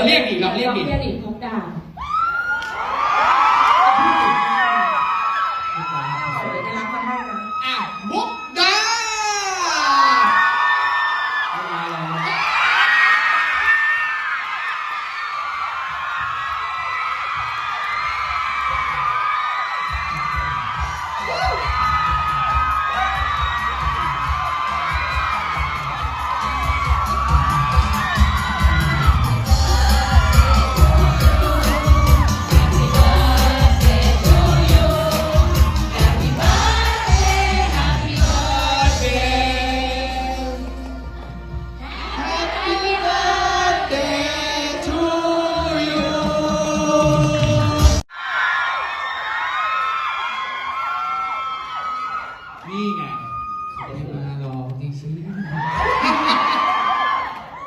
เราเรียกดิเราเรียกดิ เรียกดิมุกดาสวยน่ารักมากๆนะ อะมุกดา นี่ไงมารอจริง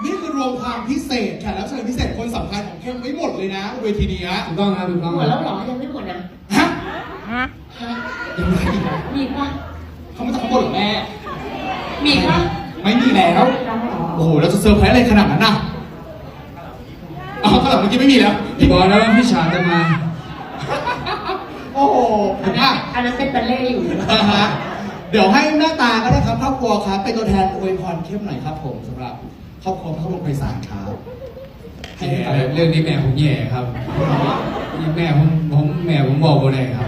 นี่คือรวมความพิเศษแขกรับเชิญพิเศษคนสำคัญของเข้มไว้หมดเลยนะเวทีนี้ฮะๆถูกต้องครับถูกต้องหมดแล้วเหรอยังไม่หมดนะฮะฮะยังไงอีกนะมีปะเขามาจากข้างบนเหรอแม่มีปะไม่มีแล้วน้องเหรอโอ้โหเราจะเซอร์ไพรส์อะไรขนาดนั้นน่ะเอาข้างหลังเมื่อกี้ไม่มีแล้ว พี่บอกแล้วว่าพี่ฉาจะมา โอ้โหอันนั้อะนอันนั้นเป็นบัลเล่ต์อยู่ อ่าฮะ เดี๋ยวให้หน้าตาก็ได้ครับครอบครัวครับเป็นตัวแทนอวยพรเข้มหน่อยครับ ผมสำหรับครอบครัวพระลงไปสารครับให้แย่ให้ฟัง เรื่องนี้แม่ผมแย่ครับนี่แม่ผมผมแม่ผมบอกบ่ได้ครับ